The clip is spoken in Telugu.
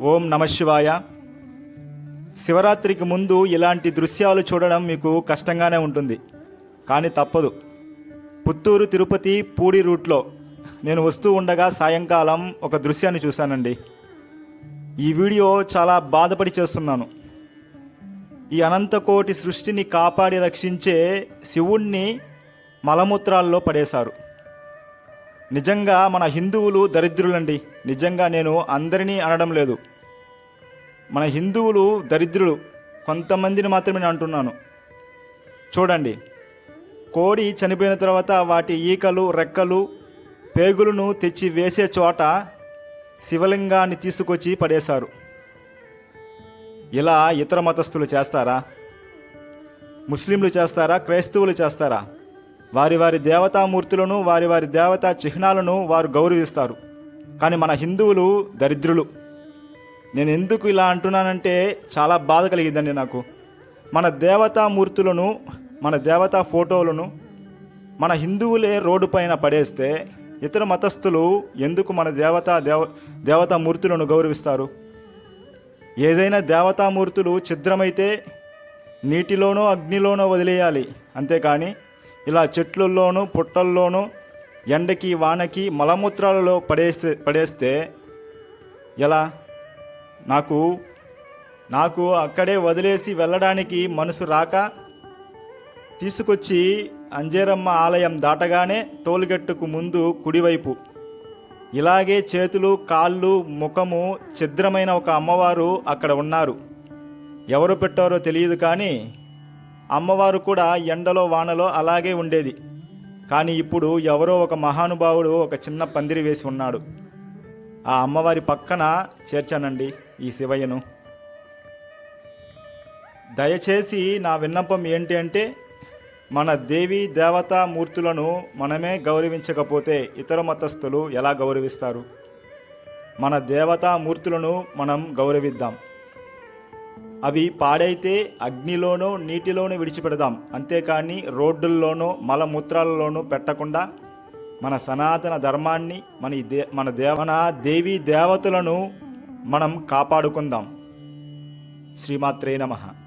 ఓం నమశివాయ శివరాత్రికి ముందు ఇలాంటి దృశ్యాలు చూడడం మీకు కష్టంగానే ఉంటుంది కానీ తప్పదు. పుత్తూరు తిరుపతి పూడి రూట్లో నేను వస్తూ ఉండగా సాయంకాలం ఒక దృశ్యాన్ని చూశానండి. ఈ వీడియో చాలా బాధపడి చేస్తున్నాను. ఈ అనంతకోటి సృష్టిని కాపాడి రక్షించే శివుణ్ణి మలమూత్రాల్లో పడేశారు. నిజంగా మన హిందువులు దరిద్రులండి. నిజంగా నేను అందరినీ అనడం లేదు. మన హిందువులు దరిద్రులు. కొంతమందిని మాత్రమే నేను అంటున్నాను. చూడండి. కోడి చనిపోయిన తర్వాత వాటి ఈకలు రెక్కలు పేగులను తెచ్చి వేసే చోట శివలింగాన్ని తీసుకొచ్చి పడేశారు. ఇలా ఇతర మతస్థులు చేస్తారా? ముస్లింలు చేస్తారా? క్రైస్తవులు చేస్తారా? వారి వారి దేవతామూర్తులను వారి వారి దేవతా చిహ్నాలను వారు గౌరవిస్తారు. కానీ మన హిందువులు దరిద్రులు. నేను ఎందుకు ఇలా అంటున్నానంటే చాలా బాధ కలిగిందండి నాకు. మన దేవతామూర్తులను మన దేవతా ఫోటోలను మన హిందువులే రోడ్డు పైన పడేస్తే ఇతర మతస్థులు ఎందుకు మన దేవతా దేవ దేవతామూర్తులను గౌరవిస్తారు? ఏదైనా దేవతామూర్తులు ఛిద్రమైతే నీటిలోనో అగ్నిలోనో వదిలేయాలి. అంతేకాని ఇలా చెట్లల్లోనూ పుట్టల్లోనూ ఎండకి వానకి మలమూత్రాలలో పడేస్తే పడేస్తే ఎలా? నాకు నాకు అక్కడే వదిలేసి వెళ్ళడానికి మనసు రాక తీసుకొచ్చి అంజేరమ్మ ఆలయం దాటగానే టోల్గెట్టుకు ముందు కుడివైపు. ఇలాగే చేతులు కాళ్ళు ముఖము ఛిద్రమైన ఒక అమ్మవారు అక్కడ ఉన్నారు. ఎవరు పెట్టారో తెలియదు కానీ అమ్మవారు కూడా ఎండలో వానలో అలాగే ఉండేది. కానీ ఇప్పుడు ఎవరో ఒక మహానుభావుడు ఒక చిన్న పందిరి వేసి ఉన్నాడు. ఆ అమ్మవారి పక్కన చేర్చానండి ఈ శివయ్యను. దయచేసి నా విన్నపం ఏంటి అంటే మన దేవి దేవతా మూర్తులను మనమే గౌరవించకపోతే ఇతర మతస్థులు ఎలా గౌరవిస్తారు? మన దేవతా మూర్తులను మనం గౌరవిద్దాం. అవి పాడైతే అగ్నిలోనో నీటిలోనూ విడిచిపెడదాం. అంతేకాని రోడ్డుల్లోనూ మలమూత్రాలలోనూ పెట్టకుండా మన సనాతన ధర్మాన్ని మన దే మన దేవన దేవీ దేవతలను మనం కాపాడుకుందాం. శ్రీమాత్రే నమః.